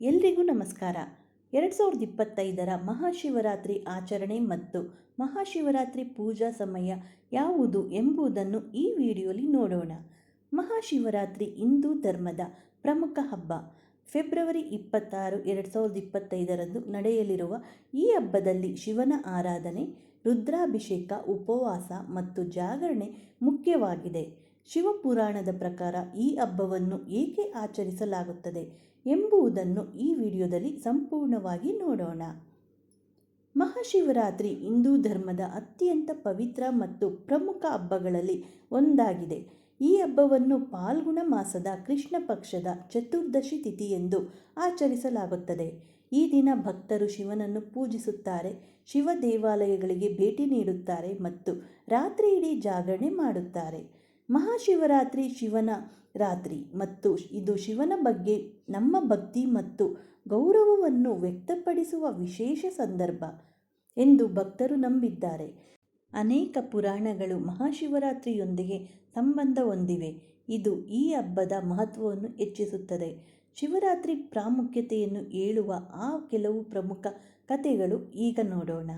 ಎಲ್ರಿಗೂ ನಮಸ್ಕಾರ. ಎರಡು ಸಾವಿರದ ಇಪ್ಪತ್ತೈದರ ಮಹಾಶಿವರಾತ್ರಿ ಆಚರಣೆ ಮತ್ತು ಮಹಾಶಿವರಾತ್ರಿ ಪೂಜಾ ಸಮಯ ಯಾವುದು ಎಂಬುದನ್ನು ಈ ವಿಡಿಯೋಲಿ ನೋಡೋಣ. ಮಹಾಶಿವರಾತ್ರಿ ಹಿಂದೂ ಧರ್ಮದ ಪ್ರಮುಖ ಹಬ್ಬ. ಫೆಬ್ರವರಿ ಇಪ್ಪತ್ತಾರು, ಎರಡು ಸಾವಿರದ ಇಪ್ಪತ್ತೈದರಂದು ನಡೆಯಲಿರುವ ಈ ಹಬ್ಬದಲ್ಲಿ ಶಿವನ ಆರಾಧನೆ, ರುದ್ರಾಭಿಷೇಕ, ಉಪವಾಸ ಮತ್ತು ಜಾಗರಣೆ ಮುಖ್ಯವಾಗಿದೆ. ಶಿವಪುರಾಣದ ಪ್ರಕಾರ ಈ ಹಬ್ಬವನ್ನು ಏಕೆ ಆಚರಿಸಲಾಗುತ್ತದೆ ಎಂಬುದನ್ನು ಈ ವಿಡಿಯೋದಲ್ಲಿ ಸಂಪೂರ್ಣವಾಗಿ ನೋಡೋಣ. ಮಹಾಶಿವರಾತ್ರಿ ಹಿಂದೂ ಧರ್ಮದ ಅತ್ಯಂತ ಪವಿತ್ರ ಮತ್ತು ಪ್ರಮುಖ ಹಬ್ಬಗಳಲ್ಲಿ ಒಂದಾಗಿದೆ. ಈ ಹಬ್ಬವನ್ನು ಪಾಲ್ಗುಣ ಮಾಸದ ಕೃಷ್ಣ ಪಕ್ಷದ ಚತುರ್ದಶಿ ತಿಥಿಯೆಂದು ಆಚರಿಸಲಾಗುತ್ತದೆ. ಈ ದಿನ ಭಕ್ತರು ಶಿವನನ್ನು ಪೂಜಿಸುತ್ತಾರೆ, ಶಿವ ದೇವಾಲಯಗಳಿಗೆ ಭೇಟಿ ನೀಡುತ್ತಾರೆ ಮತ್ತು ರಾತ್ರಿಯಿಡೀ ಜಾಗರಣೆ ಮಾಡುತ್ತಾರೆ. ಮಹಾಶಿವರಾತ್ರಿ ಶಿವನ ರಾತ್ರಿ ಮತ್ತು ಇದು ಶಿವನ ಬಗ್ಗೆ ನಮ್ಮ ಭಕ್ತಿ ಮತ್ತು ಗೌರವವನ್ನು ವ್ಯಕ್ತಪಡಿಸುವ ವಿಶೇಷ ಸಂದರ್ಭ ಎಂದು ಭಕ್ತರು ನಂಬಿದ್ದಾರೆ. ಅನೇಕ ಪುರಾಣಗಳು ಮಹಾಶಿವರಾತ್ರಿಯೊಂದಿಗೆ ಸಂಬಂಧ ಹೊಂದಿವೆ. ಇದು ಈ ಹಬ್ಬದ ಮಹತ್ವವನ್ನು ಹೆಚ್ಚಿಸುತ್ತದೆ. ಶಿವರಾತ್ರಿ ಪ್ರಾಮುಖ್ಯತೆಯನ್ನು ಹೇಳುವ ಆ ಕೆಲವು ಪ್ರಮುಖ ಕಥೆಗಳು ಈಗ ನೋಡೋಣ.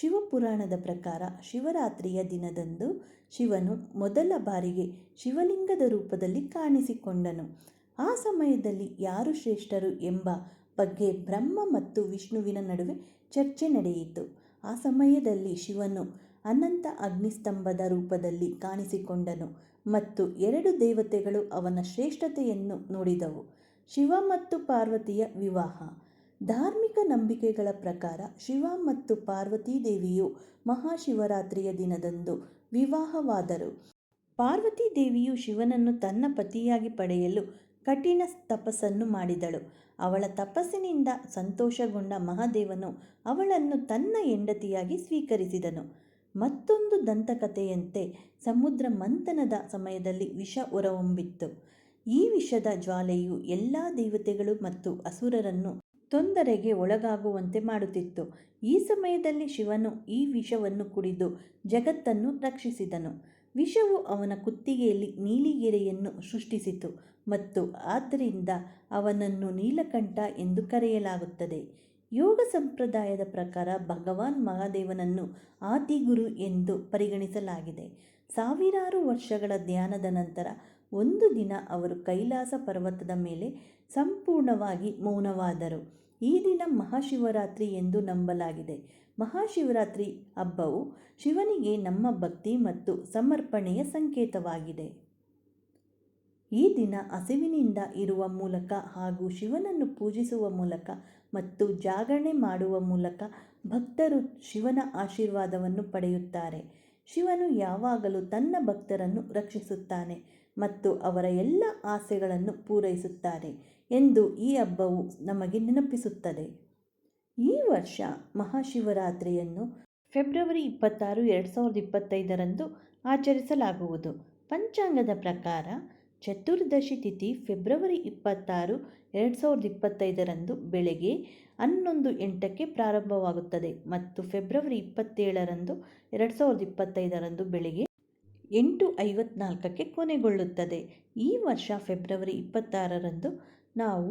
ಶಿವಪುರಾಣದ ಪ್ರಕಾರ ಶಿವರಾತ್ರಿಯ ದಿನದಂದು ಶಿವನು ಮೊದಲ ಬಾರಿಗೆ ಶಿವಲಿಂಗದ ರೂಪದಲ್ಲಿ ಕಾಣಿಸಿಕೊಂಡನು. ಆ ಸಮಯದಲ್ಲಿ ಯಾರು ಶ್ರೇಷ್ಠರು ಎಂಬ ಬಗ್ಗೆ ಬ್ರಹ್ಮ ಮತ್ತು ವಿಷ್ಣುವಿನ ನಡುವೆ ಚರ್ಚೆ ನಡೆಯಿತು. ಆ ಸಮಯದಲ್ಲಿ ಶಿವನು ಅನಂತ ಅಗ್ನಿಸ್ತಂಭದ ರೂಪದಲ್ಲಿ ಕಾಣಿಸಿಕೊಂಡನು ಮತ್ತು ಎರಡು ದೇವತೆಗಳು ಅವನ ಶ್ರೇಷ್ಠತೆಯನ್ನು ನೋಡಿದವು. ಶಿವ ಮತ್ತು ಪಾರ್ವತಿಯ ವಿವಾಹ. ಧಾರ್ಮಿಕ ನಂಬಿಕೆಗಳ ಪ್ರಕಾರ ಶಿವ ಮತ್ತು ಪಾರ್ವತೀ ದೇವಿಯು ಮಹಾಶಿವರಾತ್ರಿಯ ದಿನದಂದು ವಿವಾಹವಾದರು. ಪಾರ್ವತೀ ದೇವಿಯು ಶಿವನನ್ನು ತನ್ನ ಪತಿಯಾಗಿ ಪಡೆಯಲು ಕಠಿಣ ತಪಸ್ಸನ್ನು ಮಾಡಿದಳು. ಅವಳ ತಪಸ್ಸಿನಿಂದ ಸಂತೋಷಗೊಂಡ ಮಹಾದೇವನು ಅವಳನ್ನು ತನ್ನ ಹೆಂಡತಿಯಾಗಿ ಸ್ವೀಕರಿಸಿದನು. ಮತ್ತೊಂದು ದಂತಕಥೆಯಂತೆ ಸಮುದ್ರ ಮಂಥನದ ಸಮಯದಲ್ಲಿ ವಿಷ ಹೊರಹೊಂಬಿತ್ತು ಈ ವಿಷದ ಜ್ವಾಲೆಯು ಎಲ್ಲ ದೇವತೆಗಳು ಮತ್ತು ಅಸುರರನ್ನು ತೊಂದರೆಗೆ ಒಳಗಾಗುವಂತೆ ಮಾಡುತ್ತಿತ್ತು. ಈ ಸಮಯದಲ್ಲಿ ಶಿವನು ಈ ವಿಷವನ್ನು ಕುಡಿದು ಜಗತ್ತನ್ನು ರಕ್ಷಿಸಿದನು. ವಿಷವು ಅವನ ಕುತ್ತಿಗೆಯಲ್ಲಿ ನೀಲಿಗೆರೆಯನ್ನು ಸೃಷ್ಟಿಸಿತು ಮತ್ತು ಆದ್ದರಿಂದ ಅವನನ್ನು ನೀಲಕಂಠ ಎಂದು ಕರೆಯಲಾಗುತ್ತದೆ. ಯೋಗ ಸಂಪ್ರದಾಯದ ಪ್ರಕಾರ ಭಗವಾನ್ ಮಹಾದೇವನನ್ನು ಆದಿಗುರು ಎಂದು ಪರಿಗಣಿಸಲಾಗಿದೆ. ಸಾವಿರಾರು ವರ್ಷಗಳ ಧ್ಯಾನದ ನಂತರ ಒಂದು ದಿನ ಅವರು ಕೈಲಾಸ ಪರ್ವತದ ಮೇಲೆ ಸಂಪೂರ್ಣವಾಗಿ ಮೌನವಾದರು. ಈ ದಿನ ಮಹಾಶಿವರಾತ್ರಿ ಎಂದು ನಂಬಲಾಗಿದೆ. ಮಹಾಶಿವರಾತ್ರಿ ಹಬ್ಬವು ಶಿವನಿಗೆ ನಮ್ಮ ಭಕ್ತಿ ಮತ್ತು ಸಮರ್ಪಣೆಯ ಸಂಕೇತವಾಗಿದೆ. ಈ ದಿನ ಹಸಿವಿನಿಂದ ಇರುವ ಮೂಲಕ ಹಾಗೂ ಶಿವನನ್ನು ಪೂಜಿಸುವ ಮೂಲಕ ಮತ್ತು ಜಾಗರಣೆ ಮಾಡುವ ಮೂಲಕ ಭಕ್ತರು ಶಿವನ ಆಶೀರ್ವಾದವನ್ನು ಪಡೆಯುತ್ತಾರೆ. ಶಿವನು ಯಾವಾಗಲೂ ತನ್ನ ಭಕ್ತರನ್ನು ರಕ್ಷಿಸುತ್ತಾನೆ. ಮತ್ತು ಅವರ ಎಲ್ಲ ಆಸೆಗಳನ್ನು ಪೂರೈಸುತ್ತಾರೆ ಎಂದು ಈ ಹಬ್ಬವು ನಮಗೆ ನೆನಪಿಸುತ್ತದೆ. ಈ ವರ್ಷ ಮಹಾಶಿವರಾತ್ರಿಯನ್ನು ಫೆಬ್ರವರಿ ಇಪ್ಪತ್ತಾರು, ಎರಡು ಸಾವಿರದ ಇಪ್ಪತ್ತೈದರಂದು ಆಚರಿಸಲಾಗುವುದು. ಪಂಚಾಂಗದ ಪ್ರಕಾರ ಚತುರ್ದಶಿ ತಿಥಿ ಫೆಬ್ರವರಿ ಇಪ್ಪತ್ತಾರು, ಎರಡು ಸಾವಿರದ ಇಪ್ಪತ್ತೈದರಂದು ಬೆಳಗ್ಗೆ ಹನ್ನೊಂದು ಎಂಟಕ್ಕೆ ಪ್ರಾರಂಭವಾಗುತ್ತದೆ ಮತ್ತು ಫೆಬ್ರವರಿ ಇಪ್ಪತ್ತೇಳರಂದು, ಎರಡು ಸಾವಿರದ ಇಪ್ಪತ್ತೈದರಂದು ಬೆಳಗ್ಗೆ ಎಂಟು ಐವತ್ನಾಲ್ಕಕ್ಕೆ ಕೊನೆಗೊಳ್ಳುತ್ತದೆ. ಈ ವರ್ಷ ಫೆಬ್ರವರಿ ಇಪ್ಪತ್ತಾರರಂದು ನಾವು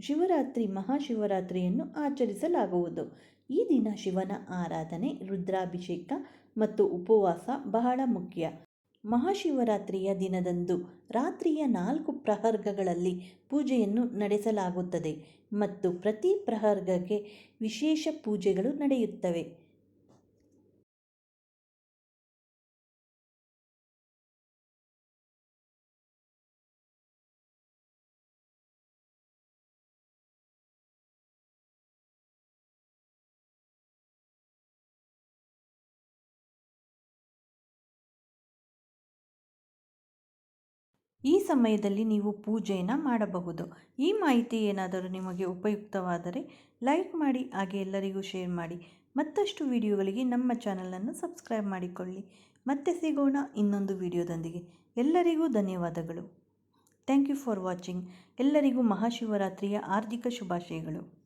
ಶಿವರಾತ್ರಿ, ಮಹಾಶಿವರಾತ್ರಿಯನ್ನು ಆಚರಿಸಲಾಗುವುದು. ಈ ದಿನ ಶಿವನ ಆರಾಧನೆ, ರುದ್ರಾಭಿಷೇಕ ಮತ್ತು ಉಪವಾಸ ಬಹಳ ಮುಖ್ಯ. ಮಹಾಶಿವರಾತ್ರಿಯ ದಿನದಂದು ರಾತ್ರಿಯ ನಾಲ್ಕು ಪ್ರಹರ್ಗಗಳಲ್ಲಿ ಪೂಜೆಯನ್ನು ನಡೆಸಲಾಗುತ್ತದೆ ಮತ್ತು ಪ್ರತಿ ಪ್ರಹರ್ಗಕ್ಕೆ ವಿಶೇಷ ಪೂಜೆಗಳು ನಡೆಯುತ್ತವೆ. ಈ ಸಮಯದಲ್ಲಿ ನೀವು ಪೂಜೆಯನ್ನು ಮಾಡಬಹುದು. ಈ ಮಾಹಿತಿ ಏನಾದರೂ ನಿಮಗೆ ಉಪಯುಕ್ತವಾದರೆ ಲೈಕ್ ಮಾಡಿ, ಹಾಗೆ ಎಲ್ಲರಿಗೂ ಶೇರ್ ಮಾಡಿ. ಮತ್ತಷ್ಟು ವಿಡಿಯೋಗಳಿಗೆ ನಮ್ಮ ಚಾನಲನ್ನು ಸಬ್ಸ್ಕ್ರೈಬ್ ಮಾಡಿಕೊಳ್ಳಿ. ಮತ್ತೆ ಸಿಗೋಣ ಇನ್ನೊಂದು ವಿಡಿಯೋದೊಂದಿಗೆ. ಎಲ್ಲರಿಗೂ ಧನ್ಯವಾದಗಳು. Thank you for watching. ಎಲ್ಲರಿಗೂ ಮಹಾಶಿವರಾತ್ರಿಯ ಆರ್ಥಿಕ ಶುಭಾಶಯಗಳು.